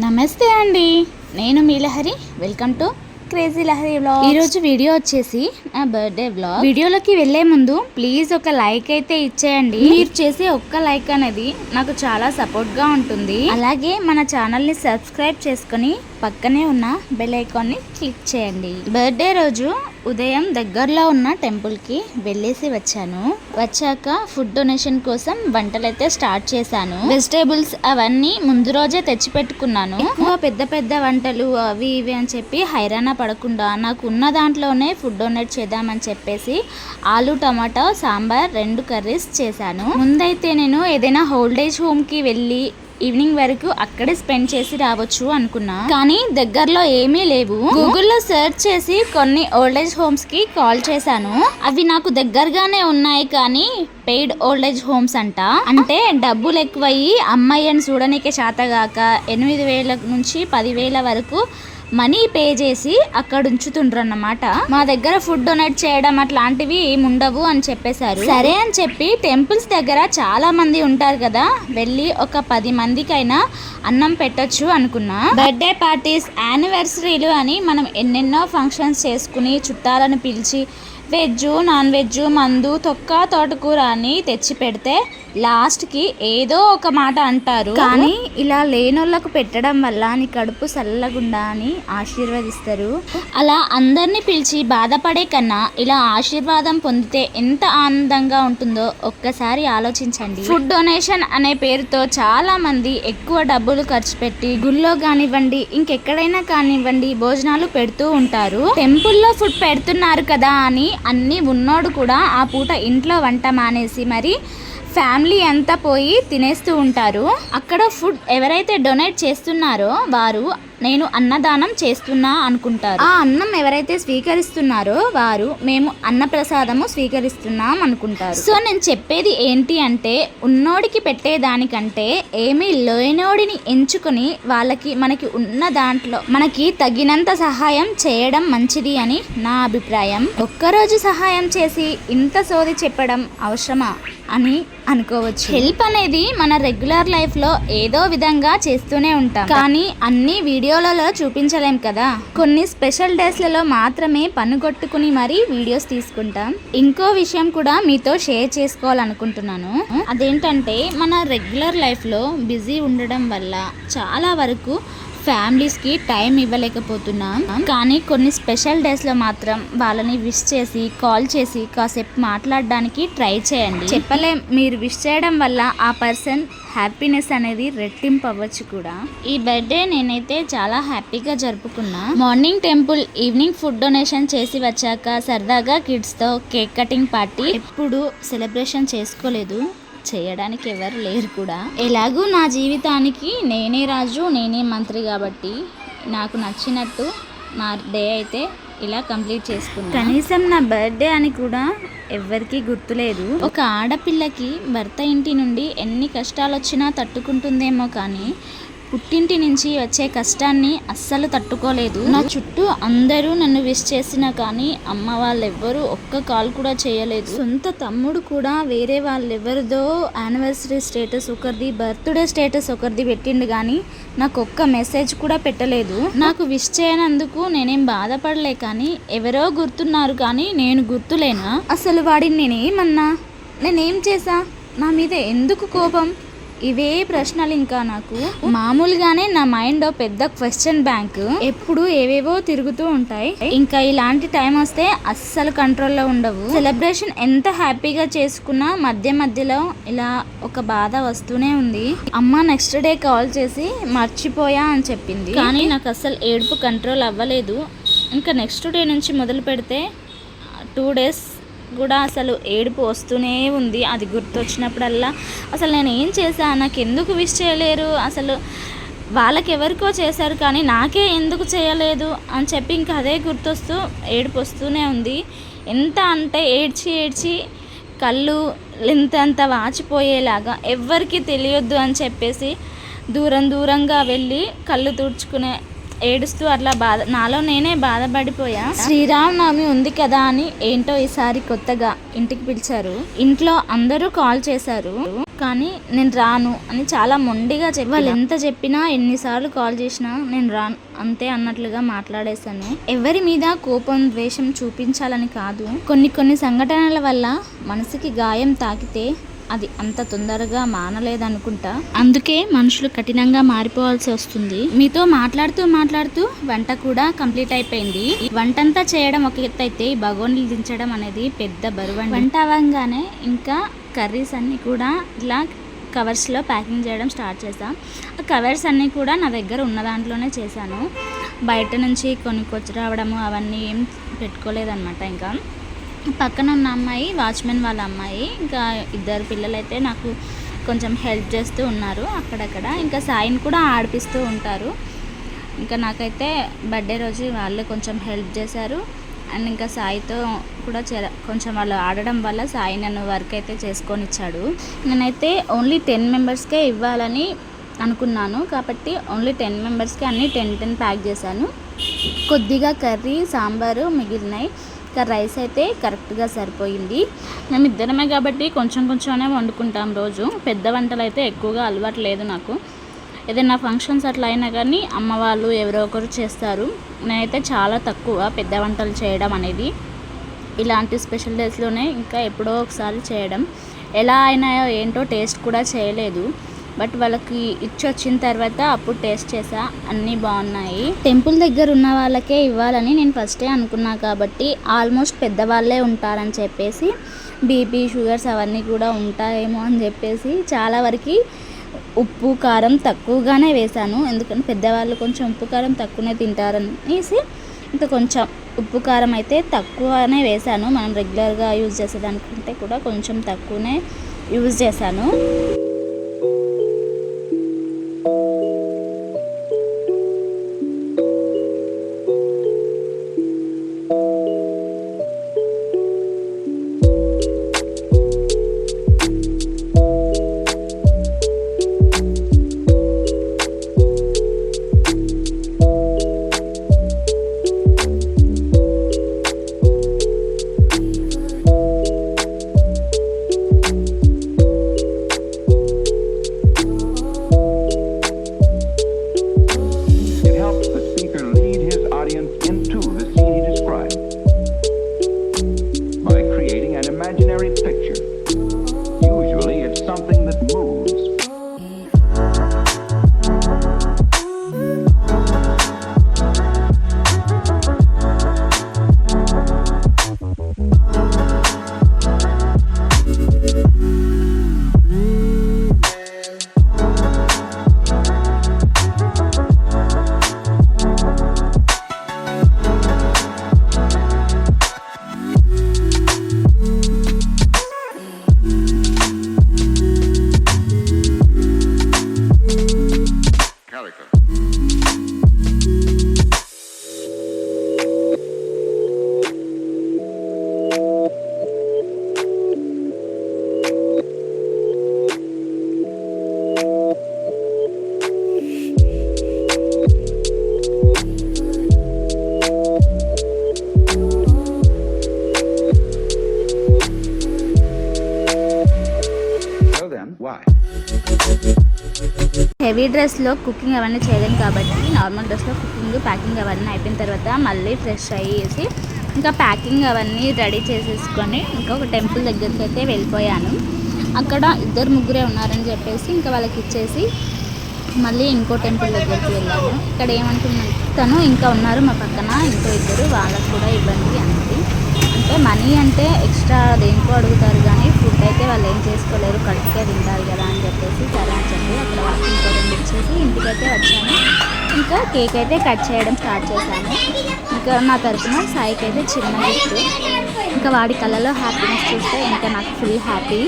నమస్తే అండి. నేను మీలహరి. Welcome to crazy Lahari vlog ఈ రోజు వీడియో వచ్చేసి నా బర్త్డే వ్లాగ్. వీడియోలోకి వెళ్ళే ముందు ప్లీజ్ ఒక లైక్ అయితే ఇచ్చేయండి. మీరు చేసే ఒక్క లైక్ అనేది నాకు చాలా సపోర్ట్గా ఉంటుంది. అలాగే మన ఛానల్ని సబ్స్క్రైబ్ చేసుకుని పక్కనే ఉన్న బెల్ ఐకాన్ని క్లిక్ చేయండి. బర్త్డే రోజు ఉదయం దగ్గరలో ఉన్న టెంపుల్కి వెళ్ళేసి వచ్చాను. వచ్చాక ఫుడ్ డొనేషన్ కోసం వంటలైతే స్టార్ట్ చేశాను. వెజిటేబుల్స్ అవన్నీ ముందు రోజే తెచ్చి పెట్టుకున్నాను పెద్ద పెద్ద వంటలు అవి ఇవి అని చెప్పి హైరాణ పడకుండా నాకు ఉన్న దాంట్లోనే ఫుడ్ డొనేట్ చేద్దామని చెప్పేసి ఆలు టమాటా సాంబార్ రెండు కర్రీస్ చేశాను. ముందైతే నేను ఏదైనా హోల్డేజ్ హోమ్కి వెళ్ళి ఈవినింగ్ వరకు అక్కడే స్పెండ్ చేసి రావచ్చు అనుకున్నా. కానీ దగ్గరలో ఏమీ లేవు. గూగుల్లో సెర్చ్ చేసి కొన్ని ఓల్డేజ్ హోమ్స్కి కాల్ చేశాను. అవి నాకు దగ్గరగానే ఉన్నాయి కానీ పెయిడ్ ఓల్డేజ్ హోమ్స్ అంట. అంటే డబ్బులు ఎక్కువయ్యి అమ్మాయిని చూడనీకే చేతగాక ఎనిమిది వేల నుంచి పదివేల వరకు మనీ పే చేసి అక్కడ ఉంచుతుండ్రు అన్నమాట మా దగ్గర ఫుడ్ డొనేట్ చేయడం అట్లాంటివి ఉండవు అని చెప్పేశారు. సరే అని చెప్పి టెంపుల్స్ దగ్గర చాలా మంది ఉంటారు కదా వెళ్ళి ఒక పది మందికైనా అన్నం పెట్టొచ్చు అనుకున్నా. బర్త్డే పార్టీస్ యానివర్సరీలు అని మనం ఎన్నెన్నో ఫంక్షన్స్ చేసుకుని చుట్టాలను పిలిచి వెజ్ నాన్ వెజ్ మందు తొక్క తోటకూర అని తెచ్చి పెడితే లాస్ట్కి ఏదో ఒక మాట అంటారు. కానీ ఇలా లేనోళ్ళకు పెట్టడం వల్ల నీ కడుపు చల్లగుండా అని ఆశీర్వదిస్తారు. అలా అందరినీ పిలిచి బాధపడే కన్నా ఇలా ఆశీర్వాదం పొందితే ఎంత ఆనందంగా ఉంటుందో ఒక్కసారి ఆలోచించండి. ఫుడ్ డొనేషన్ అనే పేరుతో చాలా మంది ఎక్కువ డబ్బులు ఖర్చు పెట్టి గుళ్ళో కానివ్వండి ఇంకెక్కడైనా కానివ్వండి భోజనాలు పెడుతూ ఉంటారు. టెంపుల్లో ఫుడ్ పెడుతున్నారు కదా అని అన్ని ఉన్నోడు కూడా ఆ పూట ఇంట్లో వంట మానేసి మరి ఫ్యామిలీ అంతా పోయి తినేస్తూ ఉంటారు. అక్కడ ఫుడ్ ఎవరైతే డొనేట్ చేస్తున్నారో వారు నేను అన్నదానం చేస్తున్నా అనుకుంటారు. ఆ అన్నం ఎవరైతే స్వీకరిస్తున్నారో వారు మేము అన్నప్రసాదము స్వీకరిస్తున్నాం అనుకుంటారు. సో నేను చెప్పేది ఏంటి అంటే ఉన్నోడికి పెట్టేదానికంటే ఏమీ లేనోడిని ఎంచుకొని వాళ్ళకి మనకి ఉన్న దాంట్లో మనకి తగినంత సహాయం చేయడం మంచిది అని నా అభిప్రాయం. ఒక్కరోజు సహాయం చేసి ఇంత సోది చెప్పడం అవసరమా అని అనుకోవచ్చు. హెల్ప్ అనేది మన రెగ్యులర్ లైఫ్లో ఏదో విధంగా చేస్తూనే ఉంటాం. కానీ అన్ని వీడియోలలో చూపించలేం కదా. కొన్ని స్పెషల్ డేస్లలో మాత్రమే పనుగొట్టుకుని మరీ వీడియోస్ తీసుకుంటాం. ఇంకో విషయం కూడా మీతో షేర్ చేసుకోవాలనుకుంటున్నాను. అదేంటంటే మన రెగ్యులర్ లైఫ్లో బిజీ ఉండడం వల్ల చాలా వరకు ఫ్యామిలీస్కి టైం ఇవ్వలేకపోతున్నాం. కానీ కొన్ని స్పెషల్ డేస్లో మాత్రం వాళ్ళని విష్ చేసి కాల్ చేసి కాసేపు మాట్లాడడానికి ట్రై చేయండి. చెప్పలేం మీరు విష్ చేయడం వల్ల ఆ పర్సన్ హ్యాపీనెస్ అనేది రెట్టింపు అవ్వచ్చు కూడా. ఈ బర్త్డే నేనైతే చాలా హ్యాపీగా జరుపుకున్నా. Morning temple evening food donation చేసి వచ్చాక సరదాగా కిడ్స్తో కేక్ కటింగ్ పార్టీ ఎప్పుడు సెలబ్రేషన్ చేసుకోలేదు. చేయడానికి ఎవరు లేరు కూడా. ఎలాగూ నా జీవితానికి నేనే రాజు నేనే మంత్రి కాబట్టి నాకు నచ్చినట్టు నా డే అయితే ఇలా కంప్లీట్ చేసుకున్నాను కనీసం నా బర్త్డే అని కూడా ఎవ్వరికీ గుర్తులేదు. ఒక ఆడపిల్లకి భర్త ఇంటి నుండి ఎన్ని కష్టాలు వచ్చినా తట్టుకుంటుందేమో కానీ పుట్టింటి నుంచి వచ్చే కష్టాన్ని అస్సలు తట్టుకోలేదు. నా చుట్టూ అందరూ నన్ను విష్ చేసినా కానీ అమ్మ వాళ్ళెవ్వరూ ఒక్క కాల్ కూడా చేయలేదు. సొంత తమ్ముడు కూడా వేరే వాళ్ళెవరిదో యానివర్సరీ స్టేటస్ ఒకరిది బర్త్డే స్టేటస్ ఒకరిది పెట్టిండు కానీ నాకు ఒక్క మెసేజ్ కూడా పెట్టలేదు. నాకు విష్ చేయనందుకు నేనేం బాధపడలే కానీ ఎవరో గుర్తున్నారు కానీ నేను గుర్తులేనా? అసలు వాడిని నేనేమన్నా? నేనేం చేసా నా మీద ఎందుకు కోపం? ఇవే ప్రశ్నలు ఇంకా నాకు. మామూలుగానే నా మైండ్ పెద్ద క్వశ్చన్ బ్యాంక్ ఎప్పుడు ఏవేవో తిరుగుతూ ఉంటాయి. ఇంకా ఇలాంటి టైం వస్తే అస్సలు కంట్రోల్లో ఉండవు. సెలబ్రేషన్ ఎంత హ్యాపీగా చేసుకున్నా మధ్య మధ్యలో ఇలా ఒక బాధ వస్తూనే ఉంది. అమ్మ నెక్స్ట్ డే కాల్ చేసి మర్చిపోయా అని చెప్పింది. కానీ నాకు అస్సలు ఏడుపు కంట్రోల్ అవ్వలేదు. ఇంకా నెక్స్ట్ డే నుంచి మొదలు పెడితే టూ డేస్ కూడా అసలు ఏడుపు వస్తూనే ఉంది. అది గుర్తొచ్చినప్పుడల్లా అసలు నేను ఏం చేశాను నాకు ఎందుకు విష్ చేయలేరు? అసలు వాళ్ళకి ఎవరికో చేశారు కానీ నాకే ఎందుకు చేయలేదు? అని చెప్పి ఇంకా అదే గుర్తొస్తూ ఏడుపు వస్తూనే ఉంది. ఎంత అంటే ఏడ్చి ఏడ్చి కళ్ళు ఇంతంత వాచిపోయేలాగా ఎవ్వరికి తెలియొద్దు అని చెప్పేసి దూరం దూరంగా వెళ్ళి కళ్ళు తుడుచుకునే ఏడుస్తూ అట్లా బాధ నాలో నేనే బాధపడిపోయా? శ్రీరామనవమి ఉంది కదా అని ఏంటో ఈసారి కొత్తగా ఇంటికి పిలిచారు. ఇంట్లో అందరూ కాల్ చేశారు. కానీ నేను రాను అని చాలా మొండిగా చెప్పి వాళ్ళు ఎంత చెప్పినా ఎన్నిసార్లు కాల్ చేసినా నేను రాను అంతే అన్నట్లుగా మాట్లాడేశాను. ఎవరి మీద కోపం ద్వేషం చూపించాలని కాదు. కొన్ని కొన్ని సంఘటనల వల్ల మనసుకి గాయం తాకితే అది అంత తొందరగా మానలేదనుకుంటా. అందుకే మనుషులు కఠినంగా మారిపోవాల్సి వస్తుంది. మీతో మాట్లాడుతూ మాట్లాడుతూ వంట కూడా కంప్లీట్ అయిపోయింది. వంటంతా చేయడం ఒక ఎత్తు అయితే ఈ బగోనీలు దించడం అనేది పెద్ద బరువు వంట అవ్వగానే ఇంకా కర్రీస్ అన్నీ కూడా ఇలా కవర్స్లో ప్యాకింగ్ చేయడం స్టార్ట్ చేసాం ఆ కవర్స్ అన్నీ కూడా నా దగ్గర ఉన్న దాంట్లోనే చేశాను. బయట నుంచి కొనుక్కొచ్చి రావడము అవన్నీ ఏం పెట్టుకోలేదన్నమాట ఇంకా. పక్కన ఉన్న అమ్మాయి వాచ్మెన్ వాళ్ళ అమ్మాయి. ఇంకా ఇద్దరు పిల్లలైతే నాకు కొంచెం హెల్ప్ చేస్తూ ఉన్నారు అక్కడక్కడ. ఇంకా సాయిని కూడా ఆడిపిస్తూ ఉంటారు. ఇంకా నాకైతే బర్త్డే రోజు వాళ్ళు కొంచెం హెల్ప్ చేశారు. అండ్ ఇంకా సాయితో కూడా చెర కొంచెం వాళ్ళు ఆడడం వల్ల సాయి నన్ను వర్క్ అయితే చేసుకొని ఇచ్చాడు నేనైతే ఓన్లీ టెన్ మెంబర్స్కే ఇవ్వాలని అనుకున్నాను. కాబట్టి ఓన్లీ టెన్ మెంబర్స్కి అన్నీ టెన్ టెన్ ప్యాక్ చేశాను. కొద్దిగా కర్రీ సాంబారు మిగిలినాయి. ఇంకా రైస్ అయితే కరెక్ట్గా సరిపోయింది. మేము ఇద్దరమే కాబట్టి కొంచెం కొంచెమే వండుకుంటాం రోజు. పెద్ద వంటలు అయితే ఎక్కువగా అలవాటు లేదు నాకు. ఏదైనా ఫంక్షన్స్ అట్లా అయినా కానీ అమ్మ వాళ్ళు ఎవరో ఒకరు చేస్తారు. నేనైతే చాలా తక్కువ పెద్ద వంటలు చేయడం అనేది. ఇలాంటి స్పెషల్ డేస్లోనే ఇంకా ఎప్పుడో ఒకసారి చేయడం. ఎలా అయినాయో ఏంటో టేస్ట్ కూడా చేయలేదు. బట్ వాళ్ళకి ఇచ్చి వచ్చిన తర్వాత అప్పుడు టేస్ట్ చేసా అన్నీ బాగున్నాయి. టెంపుల్ దగ్గర ఉన్న వాళ్ళకే ఇవ్వాలని నేను ఫస్టే అనుకున్నా కాబట్టి ఆల్మోస్ట్ పెద్దవాళ్ళే ఉంటారని చెప్పేసి బీపీ షుగర్స్ అవన్నీ కూడా ఉంటాయేమో అని చెప్పేసి చాలా వరకు ఉప్పు కారం తక్కువగానే వేశాను. ఎందుకంటే పెద్దవాళ్ళు కొంచెం ఉప్పు కారం తక్కువనే తింటారనేసి ఇంకా కొంచెం ఉప్పు కారం అయితే తక్కువనే వేశాను. మనం రెగ్యులర్గా యూజ్ చేసేదానికంటే కూడా కొంచెం తక్కువనే యూజ్ చేశాను. హెవీ డ్రెస్లో కుకింగ్ అవన్నీ చేయలేము కాబట్టి నార్మల్ డ్రెస్లో కుకింగ్ ప్యాకింగ్ అవన్నీ అయిపోయిన తర్వాత మళ్ళీ ఫ్రెష్ అయ్యేసి ఇంకా ప్యాకింగ్ అవన్నీ రెడీ చేసేసుకొని ఇంకా ఒక టెంపుల్ దగ్గరికి అయితే వెళ్ళిపోయాను. అక్కడ ఇద్దరు ముగ్గురే ఉన్నారని చెప్పేసి ఇంకా వాళ్ళకి ఇచ్చేసి మళ్ళీ ఇంకో టెంపుల్ దగ్గరికి వెళ్ళాను. ఇక్కడ ఏమంటున్నాను తను ఇంకా ఉన్నారు మా పక్కన ఇంకో ఇద్దరు వాళ్ళకు కూడా ఇవ్వండి అనేది అంటే మనీ అంటే ఎక్స్ట్రా దేనికో అడుగుతారు కానీ ఫుడ్ అయితే వాళ్ళు ఏం చేసుకోలేరు కడుపుకే తింటారు కదా అని చెప్పేసి సరే అని చెప్పి అక్కడ వాళ్ళకి ఇంకో రెండు ఇచ్చేసి ఇంటికైతే వచ్చాను. ఇంకా కేక్ అయితే కట్ చేయడం స్టార్ట్ చేశాను. ఇంకా నా తరఫున సాయికి అయితే చిన్న గిఫ్ట్. ఇంకా వాడి కళ్ళలో హ్యాపీనెస్ చూస్తే ఇంకా నాకు ఫుల్ హ్యాపీ